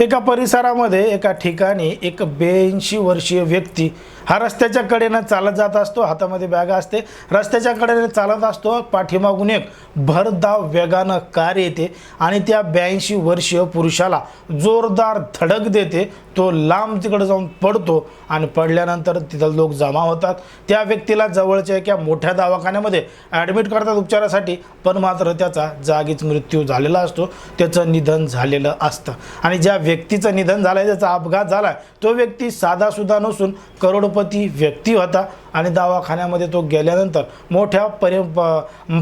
एका परिसरामध्ये एका ठिकाणी एक ब्याऐंशी वर्षीय व्यक्ती हा रस्त्याच्या कडेनं चालत जात असतो. हातामध्ये बॅगा असते. रस्त्याच्या कडेने चालत असतो. पाठीमागून एक भरधाव वेगानं कार येते आणि त्या ब्याऐंशी वर्षीय पुरुषाला जोरदार धडक देते. तो लांब तिकडे जाऊन पडतो आणि पडल्यानंतर तिथं लोक जमा होतात. त्या व्यक्तीला जवळच्या एका मोठ्या दवाखान्यामध्ये ॲडमिट करतात उपचारासाठी पण मात्र त्याचा जागीच मृत्यू झालेला असतो. त्याचं निधन झालेलं असतं. आणि ज्या व्यक्तीचं निधन झालं आहे त्याचा अपघात झाला आहे तो व्यक्ती साधासुद्धा नसून करोडपती व्यक्ती होता. आणि दवाखान्यामध्ये तो गेल्यानंतर मोठ्या परि प-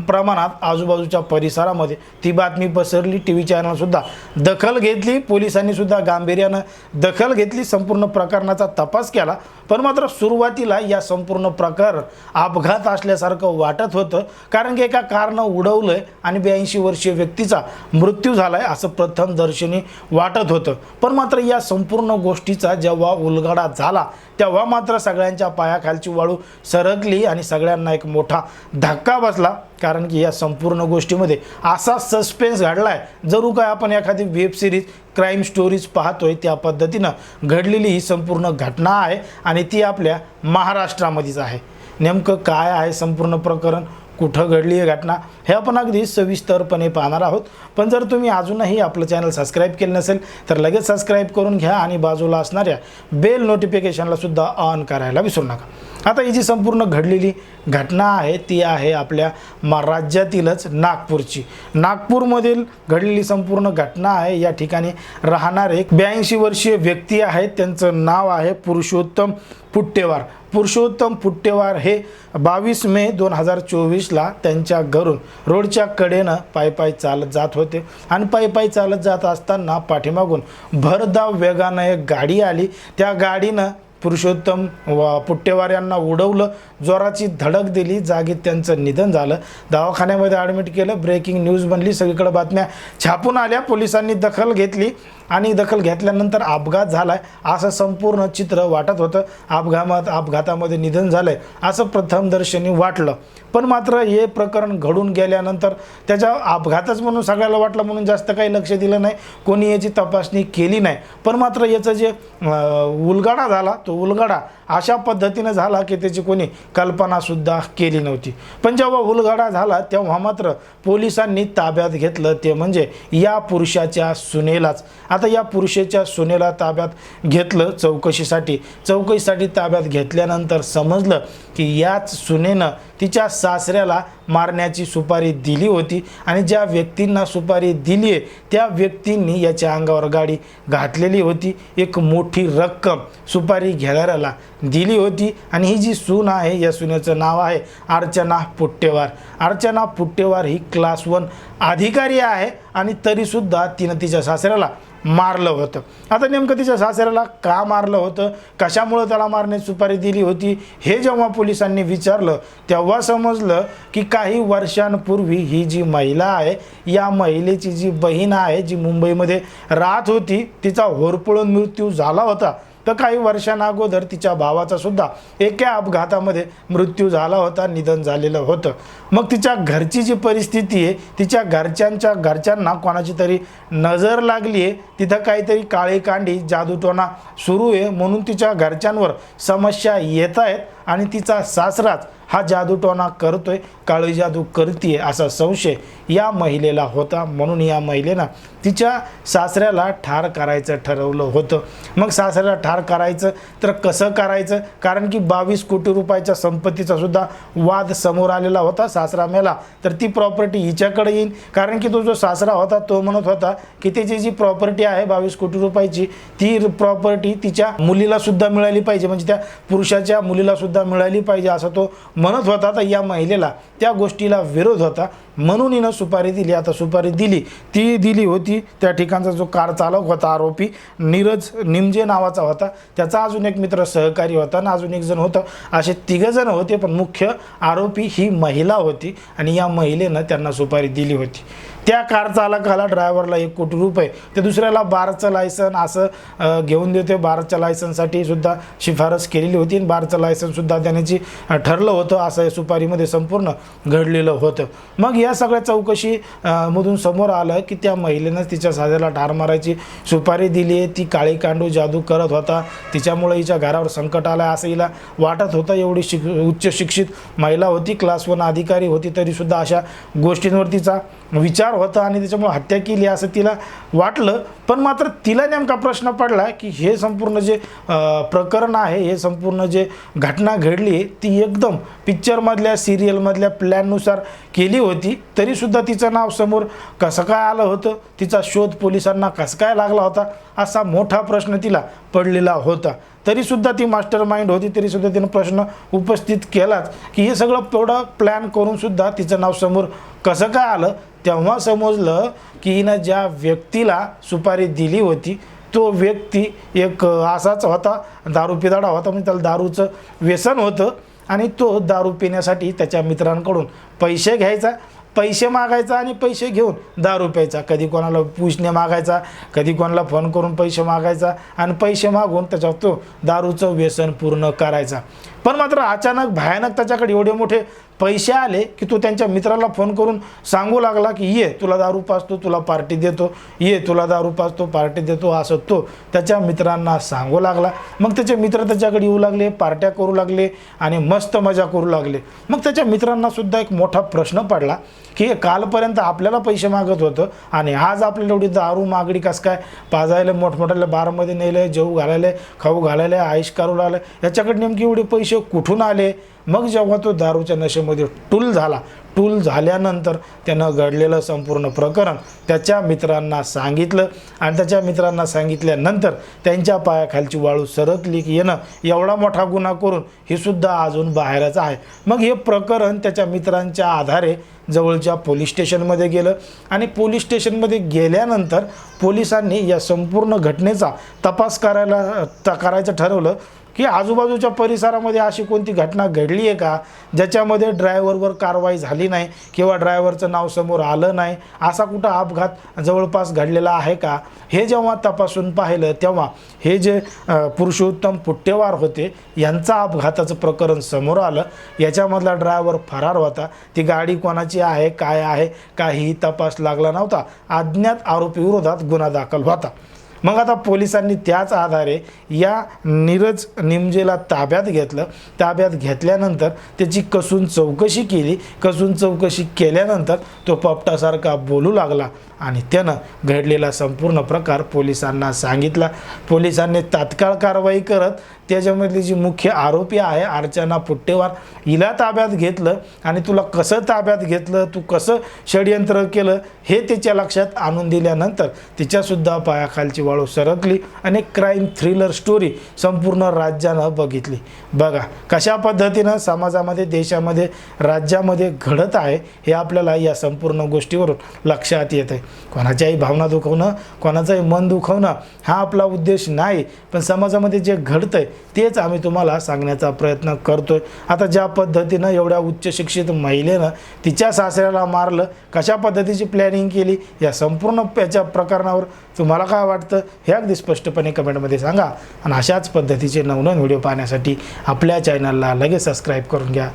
प्रमाणात आजूबाजूच्या परिसरामध्ये ती बातमी पसरली. टी व्ही चॅनलसुद्धा दखल घेतली. पोलिसांनीसुद्धा गांभीर्यानं दखल घेतली. संपूर्ण प्रकरणाचा तपास केला. पण मात्र सुरुवातीला या संपूर्ण प्रकार अपघात असल्यासारखं वाटत होतं. कारण की एका कारनं उडवलं आहे आणि ब्याऐंशी वर्षीय व्यक्तीचा मृत्यू झाला आहे असं प्रथम दर्शनी वाटत होतं. पण मात्र या संपूर्ण गोष्टीचा जेव्हा उलगडा झाला तेव्हा मात्र सगळ्यांच्या पायाखालची वाळू सरकली आणि सगळ्यांना एक मोठा धक्का बसला. कारण की या संपूर्ण गोष्टीमध्ये असा सस्पेन्स घडला आहे जरू काय आपण एखादी वेब सिरीज क्राईम स्टोरीज पाहतोय त्या पद्धतीनं घडलेली ही संपूर्ण घटना आहे आणि ती आपल्या महाराष्ट्रामध्येच आहे. नेमकं काय आहे संपूर्ण प्रकरण? कुठं घडली आहे घटना हे आपण अगदी सविस्तरपणे पाहणार आहोत. पण जर तुम्ही अजूनही आपलं चॅनल सबस्क्राईब केलं नसेल तर लगेच सबस्क्राईब करून घ्या आणि बाजूला असणाऱ्या बेल नोटिफिकेशनला सुद्धा ऑन करायला विसरू नका. आता ही जी संपूर्ण घडलेली घटना आहे ती आहे आपल्या मा राज्यातीलच नागपूरची. नागपूरमधील घडलेली संपूर्ण घटना आहे. या ठिकाणी राहणार एक ब्याऐंशी वर्षीय व्यक्ती आहेत. त्यांचं नाव आहे पुरुषोत्तम पुट्टेवार. पुरुषोत्तम पुट्टेवार हे बावीस मे दोन हजार चोवीसला त्यांच्या घरून रोडच्या कडेनं पाय पाय चालत जात होते. आणि पाय पायी चालत जात असताना पाठीमागून भरधाव वेगानं एक गाडी आली. त्या गाडीनं पुरुषोत्तम व पुट्टेवार यांना उडवलं जोराची धडक दिली जागीत त्यांचं निधन झालं. दवाखान्यामध्ये ॲडमिट केलं ब्रेकिंग न्यूज बनली सगळीकडे बातम्या छापून आल्या पोलिसांनी दखल घेतली आणि दखल घेतल्यानंतर अपघात झाला आहे असं संपूर्ण चित्र वाटत होतं. अपघात अपघातामध्ये निधन झालं आहे असं प्रथमदर्शनी वाटलं. पण मात्र हे प्रकरण घडून गेल्यानंतर त्याच्या अपघातच म्हणून सगळ्याला वाटलं म्हणून जास्त काही लक्ष दिलं नाही कोणी याची तपासणी केली नाही. पण मात्र याचं जे उलगाडा झाला तो उलगडा अशा पद्धतीनं झाला की त्याची कोणी कल्पनासुद्धा केली नव्हती. पण जेव्हा उलगडा झाला तेव्हा मात्र पोलिसांनी ताब्यात घेतलं. ते म्हणजे या पुरुषाच्या सुनेलाच. आता या पुरुषाच्या सुनेला ताब्यात घेतलं चौकशीसाठी. चौकशीसाठी ताब्यात घेतल्यानंतर समजलं की याच सुनेनं तिच्या सासऱ्याला मारण्याची सुपारी दिली होती आणि ज्या व्यक्तींना सुपारी दिली आहे त्या व्यक्तींनी याच्या अंगावर गाडी घातलेली होती. एक मोठी रक्कम सुपारी घेणाऱ्याला दिली होती आणि ही जी सून आहे या सुनेचं नाव आहे अर्चना पुट्टेवार. अर्चना पुट्टेवार ही क्लास वन अधिकारी आहे आणि तरीसुद्धा तिनं तिच्या सासऱ्याला मारलं होतं. आता नेमकं तिच्या सासऱ्याला का मारलं होतं? कशामुळं त्याला मारण्याची सुपारी दिली होती? हे जेव्हा पोलिसांनी विचारलं तेव्हा समजलं की काही वर्षांपूर्वी ही जी महिला आहे या महिलेची जी बहीण आहे जी मुंबईमध्ये राहत होती तिचा होरपळून मृत्यू झाला होता. तर काही वर्षांअगोदर तिच्या भावाचा सुद्धा एका अपघातामध्ये मृत्यू झाला होता निधन झालेलं होतं. मग तिच्या घरची जी परिस्थिती आहे तिच्या घरच्यांच्या घरच्यांना कोणाची तरी नजर लागली आहे तिथं काहीतरी काळी कांडी जादूटोणा सुरू आहे म्हणून तिच्या घरच्यांवर समस्या येत आहेत. आणि तिचा सासराच हा जादूटोणा करतोय काळी जादू करते असा संशय या महिलेला होता. म्हणून या महिलेनं तिच्या सासऱ्याला ठार करायचं ठरवलं होतं. मग सासऱ्याला ठार करायचं तर कसं करायचं? कारण की बावीस कोटी रुपयाच्या संपत्तीचा सुद्धा वाद समोर आलेला होता सासरा मेला. तर ती प्रॉपर्टी हिच्याकडे येईल कारण की तो जो सासरा होता तो म्हणत होता की त्याची जी प्रॉपर्टी आहे बावीस कोटी रुपयाची ती प्रॉपर्टी तिच्या मुलीला सुद्धा मिळाली पाहिजे. म्हणजे त्या पुरुषाच्या मुलीला सुद्धा सुद्धा मिळाली पाहिजे असं तो म्हणत होता. तर या महिलेला त्या गोष्टीला विरोध होता. म्हणून हिनं सुपारी दिली. आता सुपारी दिली. ती दिली होती. त्या ठिकाणचा जो कार चालक होता आरोपी नीरज निमजे नावाचा होता. त्याचा अजून एक मित्र सहकारी होता आणि अजून एक जण होतं. असे तिघंजण होते पण मुख्य आरोपी ही महिला होती आणि या महिलेनं त्यांना सुपारी दिली होती. त्या कार चालकाला ड्रायव्हरला एक कोटी रुपये. ते दुसऱ्याला बारचं लायसन असं घेऊन देते बारच्या लायसनसाठी सुद्धा शिफारस केलेली होती आणि बारचं लायसनसुद्धा देण्याची ठरलं होतं. असं या सुपारीमध्ये संपूर्ण घडलेलं होतं. मग या सगळ्या चौकशी मधून समोर आलं की त्या महिलेनं तिच्या साध्याला ठार मारायची सुपारी दिली. आहे ती काळी कांडू जादू करत होता. तिच्यामुळे हिच्या घरावर संकट आलं असं हिला वाटत होतं. एवढी शिक उच्च शिक्षित महिला होती. क्लास वन अधिकारी होती. तरीसुद्धा अशा गोष्टींवर तिचा विचार होता आणि त्याच्यामुळे हत्या केली असं तिला वाटलं. पण मात्र तिला नेमका प्रश्न पडला की हे संपूर्ण जे प्रकरण आहे हे संपूर्ण जे घटना घडली आहे ती एकदम पिक्चरमधल्या सिरियलमधल्या प्लॅननुसार केली होती. तरीसुद्धा तिचं नाव समोर कसं काय आलं होतं? तिचा शोध पोलिसांना कसं काय लागला होता? असा मोठा प्रश्न तिला पडलेला होता. तरीसुद्धा ती मास्टर माइंड होती तरीसुद्धा तिनं प्रश्न उपस्थित केलाच. की हे सगळं थोडं प्लॅन करूनसुद्धा तिचं नाव समोर कसं काय आलं? तेव्हा समजलं की हिनं ज्या व्यक्तीला सुपारी दिली होती तो व्यक्ती एक असाच होता दारू पिदाडा होता म्हणजे त्याला दारूचं व्यसन होतं आणि तो दारू पिण्यासाठी त्याच्या मित्रांकडून पैसे घ्यायचा पैसे मागायचा आणि पैसे घेऊन दारू प्यायचा कधी कोणाला पूजणे मागायचा कधी कोणाला फोन करून पैसे मागायचा आणि पैसे मागून त्याच्यावर तो दारूचं व्यसन पूर्ण करायचा. पण मात्र अचानक भयानक त्याच्याकडे एवढे मोठे पैसे आले की तो त्यांच्या मित्राला फोन करून सांगू लागला की ये तुला दारू पाचतो तुला पार्टी देतो. ये तुला दारू पाचतो पार्टी देतो असं तो त्याच्या मित्रांना सांगू लागला. मग त्याचे मित्र त्याच्याकडे येऊ लागले पार्ट्या करू लागले आणि मस्त मजा करू लागले. मग त्याच्या मित्रांनासुद्धा एक मोठा प्रश्न पडला की हे कालपर्यंत आपल्याला पैसे मागत होतं आणि आज आपल्याला एवढी दारू मागडी कसं काय पाजायला मोठमोठ्याला बारमध्ये नेलं जेऊ घालायला खाऊ घालायला आयुष करू लागलं? याच्याकडे नेमके एवढे पैसे कुठून आले? मग जेव्हा तो दारूच्या नशेमध्ये टूल झाला. टूल झाल्यानंतर त्यानं घडलेलं संपूर्ण प्रकरण त्याच्या मित्रांना सांगितलं. आणि त्याच्या मित्रांना सांगितल्यानंतर त्यांच्या पायाखालची वाळू सरकली की येणं एवढा मोठा गुन्हा करून हे सुद्धा अजून बाहेरच आहे. मग हे प्रकरण त्याच्या मित्रांच्या आधारे जवळच्या पोलीस स्टेशनमध्ये गेलं. आणि पोलीस स्टेशनमध्ये गेल्यानंतर पोलिसांनी या संपूर्ण घटनेचा तपास करायला त- करायचं ठरवलं. की आजूबाजूच्या परिसरामध्ये अशी कोणती घटना घडली आहे का? ज्याच्यामध्ये ड्रायव्हरवर कारवाई झाली नाही किंवा ड्रायव्हरचं नाव समोर आलं नाही असा कुठं अपघात जवळपास घडलेला आहे का? हे जेव्हा तपासून पाहिलं तेव्हा हे जे पुरुषोत्तम पुट्टेवार होते यांचा अपघाताचं प्रकरण समोर आलं. याच्यामधला ड्रायव्हर फरार होता. ती गाडी कोणाची आहे काय आहे काहीही तपास लागला नव्हता. अज्ञात आरोपी विरोधात गुन्हा दाखल होता. मग आता पोलिसांनी त्याच आधारे या नीरज निमजेला ताब्यात घेतलं. ताब्यात घेतल्यानंतर त्याची कसून चौकशी केली. कसून चौकशी केल्यानंतर तो पपटासारखा बोलू लागला. आणि त्यानं घडलेला संपूर्ण प्रकार पोलिसांना सांगितला. पोलिसांनी तात्काळ कारवाई करत त्याच्यामधली जी मुख्य आरोपी आहे अर्चना पुट्टेवार हिला ताब्यात घेतलं. आणि तुला कसं ताब्यात घेतलं? तू कसं षडयंत्र केलं? हे तिच्या लक्षात आणून दिल्यानंतर तिच्यासुद्धा पायाखालची वाळू सरकली आणि क्राईम थ्रिलर स्टोरी संपूर्ण राज्यानं बघितली. बघा कशा पद्धतीनं समाजामध्ये देशामध्ये राज्यामध्ये घडत आहे हे आपल्याला या संपूर्ण गोष्टीवरून लक्षात येत आहे कोणाच्याही भावना दुखवणं कोणाचंही मन दुखवणं हा आपला उद्देश नाही. पण समाजामध्ये जे घडतं आहे तेच आम्ही तुम्हाला सांगण्याचा प्रयत्न करतो आहे आता ज्या पद्धतीनं एवढ्या उच्च शिक्षित महिलेनं तिच्या सासऱ्याला मारलं कशा पद्धतीची प्लॅनिंग केली या संपूर्ण याच्या प्रकरणावर तुम्हाला काय वाटतं हे अगदी स्पष्टपणे कमेंटमध्ये सांगा. आणि अशाच पद्धतीचे नवनवीन व्हिडिओ पाहण्यासाठी आपल्या चॅनलला लगेच सबस्क्राईब करून घ्या.